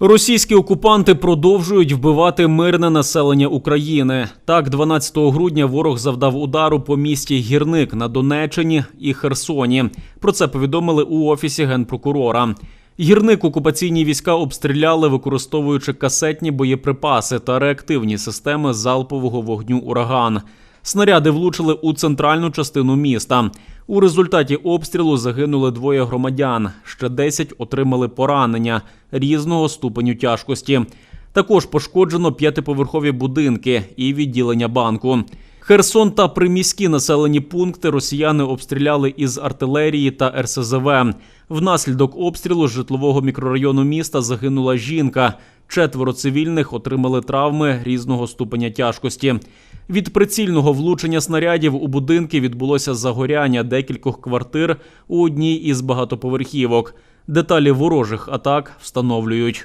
Російські окупанти продовжують вбивати мирне населення України. Так, 12 грудня ворог завдав удару по місті Гірник на Донеччині і Херсоні. Про це повідомили у офісі генпрокурора. Гірник окупаційні війська обстріляли, використовуючи касетні боєприпаси та реактивні системи залпового вогню ураган. Снаряди влучили у центральну частину міста. У результаті обстрілу загинули двоє громадян. Ще 10 отримали поранення різного ступеню тяжкості. Також пошкоджено п'ятиповерхові будинки і відділення банку. Херсон та приміські населені пункти росіяни обстріляли із артилерії та РСЗВ. Внаслідок обстрілу житлового мікрорайону міста загинула жінка. Четверо цивільних отримали травми різного ступеня тяжкості. Від прицільного влучення снарядів у будинки відбулося загоряння декількох квартир у одній із багатоповерхівок. Деталі ворожих атак встановлюють.